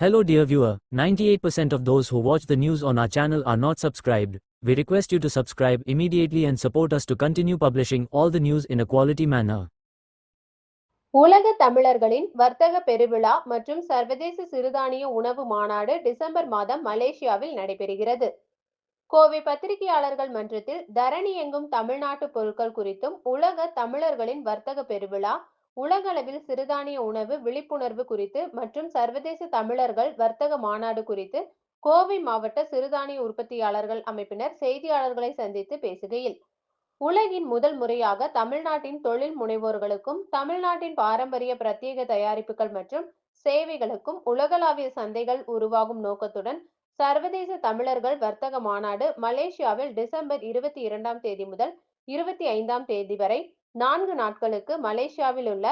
Hello dear viewer, 98% of those who watch the news on our channel are not subscribed. We request you to subscribe immediately and support us to continue publishing all the news in a quality manner. உலக தமிழர்களின் வர்த்தக பெருவிழா மற்றும் சர்வதேச சிறுதானிய உணவு மாநாடு December மாதம் மலேசியாவில் நடைபெறுகிறது கோவை பத்திரிகையாளர்கள் மன்றத்தில் தரணி எங்கும் தமிழ்நாட்டு பொருட்கள் குறித்தும் உலக தமிழர்களின் வர்த்தக பெருவிழா உலகளவில் சிறுதானிய உணவு விழிப்புணர்வு குறித்து மற்றும் சர்வதேச தமிழர்கள் வர்த்தக மாநாடு குறித்து கோவை மாவட்ட சிறுதானிய உற்பத்தியாளர்கள் அமைப்பினர் செய்தியாளர்களை சந்தித்து பேசுகையில் உலகின் முதல் முறையாக தமிழ்நாட்டின் தொழில் முனைவோர்களுக்கும் தமிழ்நாட்டின் பாரம்பரிய பிரத்யேக தயாரிப்புகள் மற்றும் சேவைகளுக்கும் உலகளாவிய சந்தைகள் உருவாகும் நோக்கத்துடன் சர்வதேச தமிழர்கள் வர்த்தக மாநாடு மலேசியாவில் டிசம்பர் இருபத்தி இரண்டாம் தேதி முதல் இருபத்தி ஐந்தாம் தேதி வரை நான்கு நாட்களுக்கு மலேசியாவில் உள்ள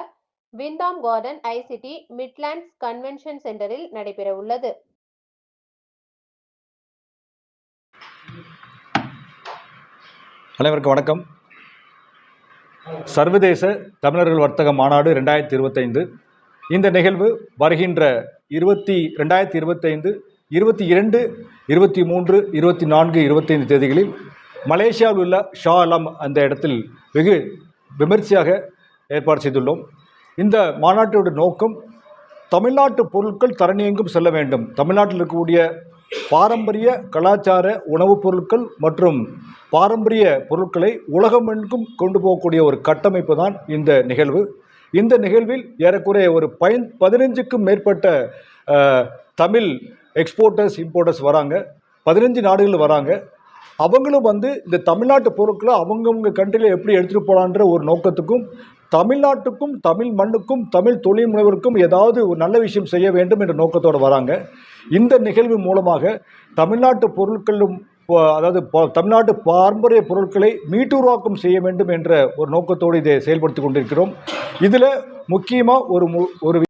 Wyndham garden ICT Midlands convention சென்டரில் நடைபெற உள்ளது. அனைவருக்கும் வணக்கம். சர்வதேச தமிழர்கள் வர்த்தக மாநாடு ரெண்டாயிரத்தி இருபத்தைந்து. இந்த நிகழ்வு வருகின்ற இருபத்தி ரெண்டாயிரத்தி இருபத்தைந்து இருபத்தி இரண்டு இருபத்தி மூன்று இருபத்தி நான்கு இருபத்தைந்து தேதிகளில் மலேசியாவில் உள்ள ஷா அலம் அந்த இடத்தில் வெகு விமர்சையாக ஏற்பாடு செய்துள்ளோம். இந்த மாநாட்டோட நோக்கம் தமிழ்நாட்டு பொருட்கள் தரணியெங்கும் செல்ல வேண்டும். தமிழ்நாட்டில் இருக்கக்கூடிய பாரம்பரிய கலாச்சார உணவுப் பொருட்கள் மற்றும் பாரம்பரிய பொருட்களை உலகமெங்கும் கொண்டு போகக்கூடிய ஒரு கட்டமைப்பு தான் இந்த நிகழ்வு. இந்த நிகழ்வில் ஏறக்குறைய ஒரு பயன் பதினஞ்சுக்கும் மேற்பட்ட தமிழ் எக்ஸ்போர்ட்டர்ஸ் இம்போர்ட்டர்ஸ் வராங்க. பதினஞ்சு நாடுகள் வராங்க. அவங்களும் வந்து இந்த தமிழ்நாட்டு பொருட்களை அவங்கவுங்க கண்ட்ரியில் எப்படி எடுத்துகிட்டு போகலான்ற ஒரு நோக்கத்துக்கும் தமிழ்நாட்டுக்கும் தமிழ் மண்ணுக்கும் தமிழ் தொழில் முனைவருக்கும் ஏதாவது ஒரு நல்ல விஷயம் செய்ய வேண்டும் என்ற நோக்கத்தோடு வராங்க. இந்த நிகழ்வு மூலமாக தமிழ்நாட்டு பொருட்களும் அதாவது தமிழ்நாட்டு பாரம்பரிய பொருட்களை மீட்டுருவாக்கம் செய்ய வேண்டும் என்ற ஒரு நோக்கத்தோடு இதை செயல்படுத்தி கொண்டிருக்கிறோம். இதில் முக்கியமாக ஒரு ஒரு